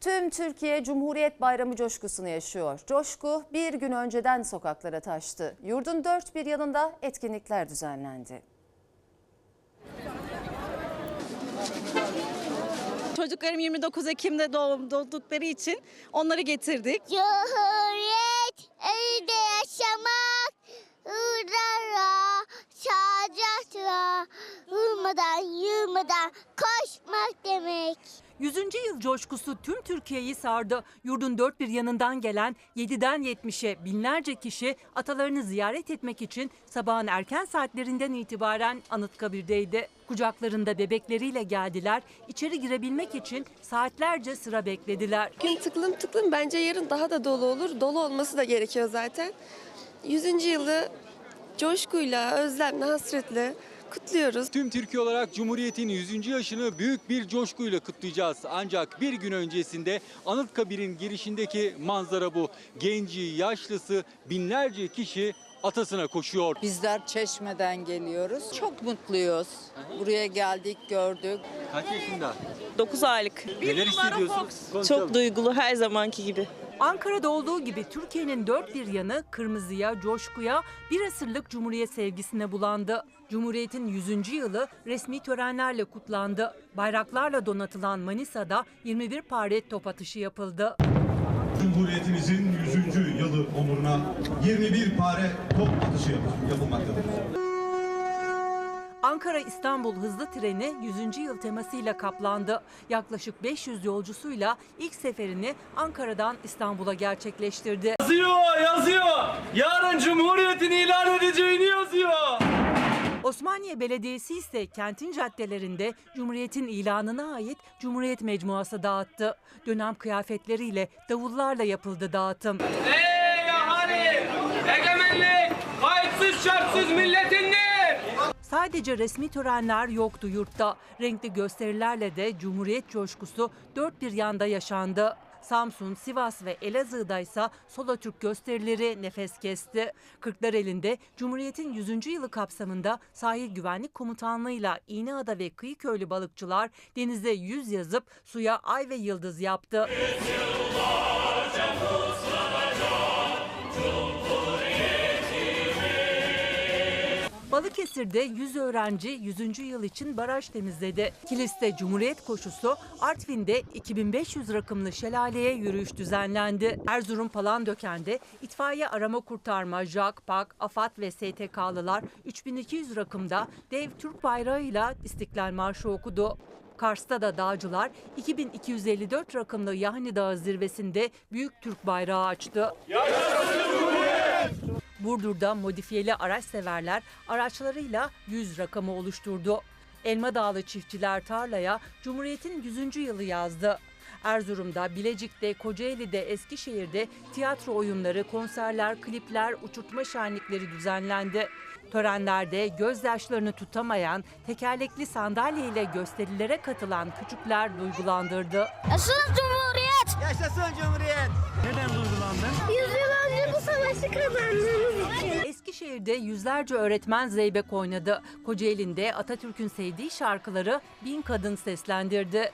Tüm Türkiye Cumhuriyet Bayramı coşkusunu yaşıyor. Coşku bir gün önceden sokaklara taştı. Yurdun dört bir yanında etkinlikler düzenlendi. Çocuklarım 29 Ekim'de doğum doğdukları için onları getirdik. Cumhuriyet evde yaşamak, hurra, şacatra, uyumadan yılmadan. 100. yıl coşkusu tüm Türkiye'yi sardı. Yurdun dört bir yanından gelen 7'den 70'e binlerce kişi atalarını ziyaret etmek için sabahın erken saatlerinden itibaren Anıtkabir'deydi. Kucaklarında bebekleriyle geldiler. İçeri girebilmek için saatlerce sıra beklediler. Gün tıklım tıklım bence yarın daha da dolu olur. Dolu olması da gerekiyor zaten. 100. yılı coşkuyla, özlemle, hasretle kutluyoruz. Tüm Türkiye olarak Cumhuriyet'in 100. yaşını büyük bir coşkuyla kutlayacağız. Ancak bir gün öncesinde Anıtkabir'in girişindeki manzara bu. Genci, yaşlısı binlerce kişi atasına koşuyor. Bizler Çeşme'den geliyoruz. Çok mutluyuz. Buraya geldik, gördük. Kaç yaşında? 9 aylık. Neler hissediyorsun? Konuşalım. Çok duygulu her zamanki gibi. Ankara'da olduğu gibi Türkiye'nin dört bir yanı kırmızıya, coşkuya, bir asırlık Cumhuriyet sevgisine bulandı. Cumhuriyet'in 100. yılı resmi törenlerle kutlandı. Bayraklarla donatılan Manisa'da 21 pare top atışı yapıldı. Cumhuriyetimizin 100. yılı onuruna 21 pare top atışı yap- yapılmaktadır. Ankara-İstanbul hızlı treni 100. yıl temasıyla kaplandı. Yaklaşık 500 yolcusuyla ilk seferini Ankara'dan İstanbul'a gerçekleştirdi. Yazıyor, yazıyor. Yarın Cumhuriyet'in ilan edeceğini yazıyor. Osmaniye Belediyesi ise kentin caddelerinde Cumhuriyet'in ilanına ait Cumhuriyet Mecmuası dağıttı. Dönem kıyafetleriyle davullarla yapıldı dağıtım. Ey Sadece resmi törenler yoktu yurtta. Renkli gösterilerle de Cumhuriyet coşkusu dört bir yanda yaşandı. Samsun, Sivas ve Elazığ'da ise Solo Türk gösterileri nefes kesti. Kırklareli'nde Cumhuriyet'in 100. yılı kapsamında Sahil Güvenlik Komutanlığı'yla İğneada ve Kıyıköylü balıkçılar denize yüz yazıp suya ay ve yıldız yaptı. Balıkesir'de 100 öğrenci 100. yıl için baraj temizledi. Kilis'te Cumhuriyet koşusu, Artvin'de 2500 rakımlı şelaleye yürüyüş düzenlendi. Erzurum Palandöken'de itfaiye arama kurtarma, JAK, PAK, AFAD ve STK'lılar 3200 rakımda dev Türk bayrağıyla İstiklal Marşı okudu. Kars'ta da dağcılar 2254 rakımlı Yahni Dağı zirvesinde Büyük Türk bayrağı açtı. Burdur'da modifiyeli araç severler araçlarıyla 100 rakamı oluşturdu. Elma Dağlı çiftçiler tarlaya Cumhuriyet'in 100. yılı yazdı. Erzurum'da, Bilecik'te, Kocaeli'de, Eskişehir'de tiyatro oyunları, konserler, klipler, uçurtma şenlikleri düzenlendi. Törenlerde gözyaşlarını tutamayan, tekerlekli sandalyeyle gösterilere katılan küçükler duygulandırdı. Yaşasın Cumhuriyet! Yaşasın Cumhuriyet. Yüz yıl savaşı kazandığımız için. Eskişehir'de yüzlerce öğretmen zeybek oynadı. Kocaeli'nde Atatürk'ün sevdiği şarkıları bin kadın seslendirdi.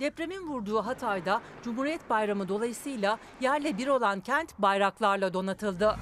Depremin vurduğu Hatay'da Cumhuriyet Bayramı dolayısıyla yerle bir olan kent bayraklarla donatıldı.